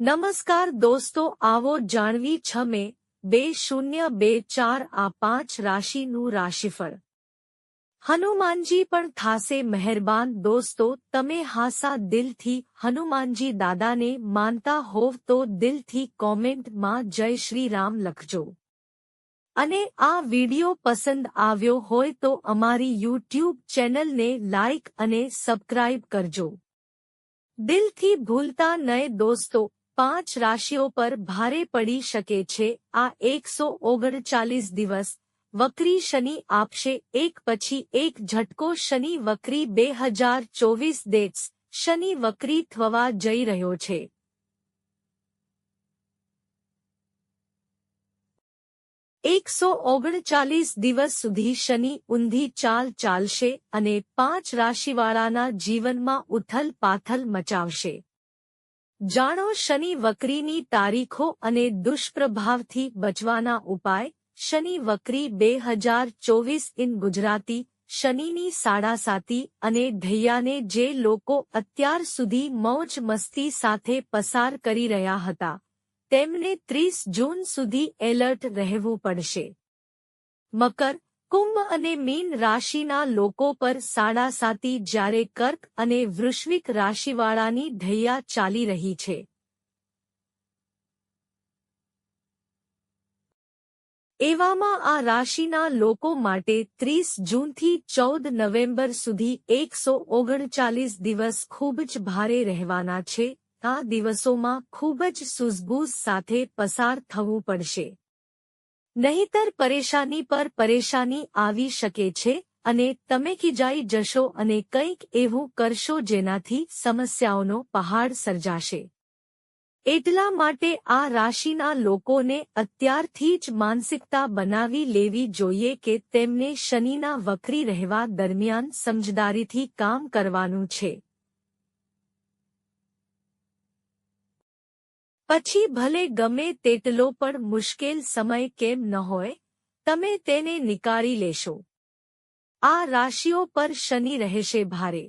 નમસ્કાર દોસ્તો આવો જાણવી છમે બે શૂન્ય બે ચાર આ પાંચ રાશિનું રાશિફળ હનુમાનજી પણ થાશે મહેરબાન દોસ્તો તમે હાસા દિલથી હનુમાનજી દાદાને માનતા હોવ તો દિલથી કોમેન્ટમાં જય શ્રી રામ લખજો અને આ વિડિયો પસંદ આવ્યો હોય તો અમારી યુટ્યુબ ચેનલને લાઇક અને સબસ્ક્રાઇબ કરજો દિલથી ભૂલતા નય દોસ્તો પાંચ રાશિઓ પર ભારે પડી શકે છે. આ એકસો ઓગણચાલીસ દિવસ, વક્રી શનિ આપશે, એક પછી એક ઝટકો શનિ વક્રી બે હજાર ચોવીસ ડેટ્સ, શનિ વક્રી થવા જઈ રહ્યો છે. એકસો ઓગણચાલીસ દિવસ સુધી શનિ ઊંધી ચાલ ચાલશે અને પાંચ રાશિવાળાના જીવનમાં ઉથલ પાથલ મચાવશે. જાણો શનિ વક્રીની તારીખો અને દુષ્પ્રભાવથી બચવાના ઉપાય? શનિ વક્રી બે હજાર ચોવીસ ઇન ગુજરાતી, શનિની સાડાસાતી અને ઢૈયાને જે લોકો અત્યાર સુધી મોજ મસ્તી સાથે પસાર કરી રહ્યા હતા, તેમને ત્રીસ જૂન સુધી એલર્ટ રહેવું પડશે. મકર કુંભ અને મીન રાશિના લોકો પર સાડા સાતી જ્યારે કર્ક અને વૃશ્વિક રાશિવાળાની ધૈયા ચાલી રહી છે. એવામાં આ રાશિના લોકો માટે ત્રીસ જૂનથી ચૌદ નવેમ્બર સુધી એકસો ઓગણચાલીસ દિવસ ખૂબ જ ભારે રહેવાના છે. આ દિવસોમાં ખૂબ જ સુઝબૂઝ સાથે પસાર થવું પડશે. નહીતર પરેશાની પર પરેશાની આવી શકે છે અને તમે ખીજાઈ જશો અને કંઈક એવું કરશો જેનાથી સમસ્યાઓનો પહાડ સર્જાશે. એટલા માટે આ રાશિના લોકોને અત્યારથી જ માનસિકતા બનાવી લેવી જોઈએ કે તેમને શનિના વકરી રહેવા દરમિયાન સમજદારીથી કામ કરવાનું છે. પછી ભલે ગમે તેટલો પણ મુશ્કેલ સમય કેમ ન હોય, તમે તેને નિકાળી લેશો. આ રાશિઓ પર શનિ રહેશે ભારે.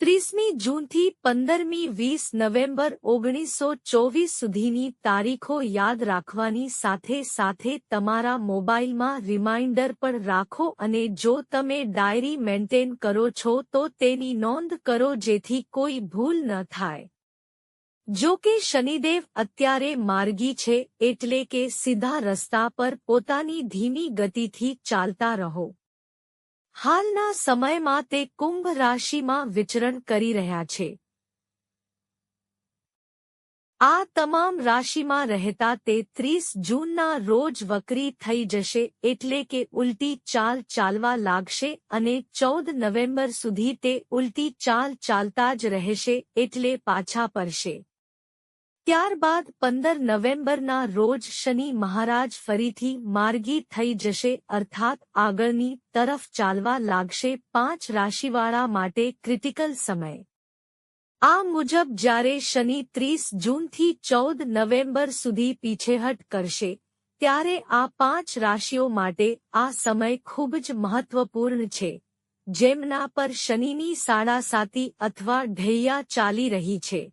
ત્રીસમી જૂનથી પંદરમી વીસ નવેમ્બર ઓગણીસો ચોવીસ સુધીની તારીખો યાદ રાખવાની સાથે સાથે તમારા મોબાઈલમાં રિમાઇન્ડર પણ રાખો અને જો તમે ડાયરી મેન્ટેન કરો છો તો તેની નોંધ કરો જેથી કોઈ ભૂલ ન થાય. જો કે શનિદેવ અત્યારે માર્ગી છે એટલે કે સીધા રસ્તા પર પોતાની ધીમી ગતિથી ચાલતા રહો. હાલના સમયમાં તે કુંભ રાશિમાં વિચરણ કરી રહ્યા છે. આ તમામ રાશિમાં રહેતા તે ત્રીસ જૂનના રોજ વકરી થઈ જશે એટલે કે ઉલટી ચાલ ચાલવા લાગશે અને ચૌદ નવેમ્બર સુધી તે ઉલટી ચાલ ચાલતા જ રહેશે એટલે પાછા પડશે ત્યારબાદ પંદર નવેમ્બરના રોજ શનિ મહારાજ ફરીથી માર્ગી થઈ જશે, અર્થાત આગળની તરફ ચાલવા લાગશે પાંચ રાશિવાળા માટે ક્રિટિકલ સમય. આ મુજબ જ્યારે શનિ ત્રીસ જૂનથી ચૌદ નવેમ્બર સુધી પીછેહટ કરશે, ત્યારે આ પાંચ રાશિઓ માટે આ સમય ખૂબ જ મહત્વપૂર્ણ છે, જેમના પર શનિની સાડા સાતી અથવા ઢૈયા ચાલી રહી છે.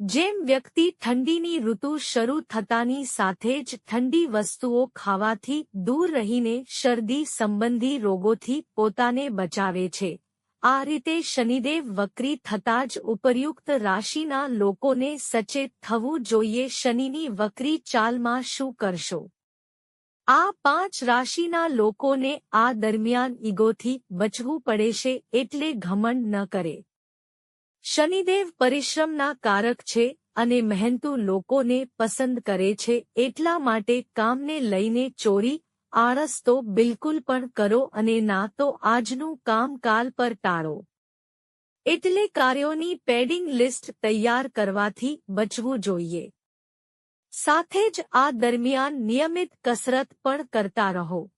જેમ વ્યક્તિ ઠંડીની ઋતુ શરૂ થતાની સાથે જ ઠંડી વસ્તુઓ ખાવાથી દૂર રહીને શરદી સંબંધી રોગોથી પોતાને બચાવે છે. આ રીતે શનિદેવ વક્રી થતા જ ઉપરયુક્ત રાશિના લોકોને સચેત થવું જોઈએ. શનિની વક્રી ચાલમાં શું કરશો? આ પાંચ રાશિના લોકોને આ દરમિયાન ઈગોથી બચવું પડે છે એટલે ઘમંડ ન કરે. શનિદેવ પરિશ્રમના કારક છે અને મહેનતુ લોકોને પસંદ કરે છે એટલા માટે કામને લઈને ચોરી, આળસ તો બિલકુલ પણ કરો અને ના તો આજનું કામ કાલ પર ટાળો. એટલે કાર્યોની પેડિંગ લિસ્ટ તૈયાર કરવાથી બચવું જોઈએ. સાથે જ આ દરમિયાન નિયમિત કસરત પણ કરતા રહો.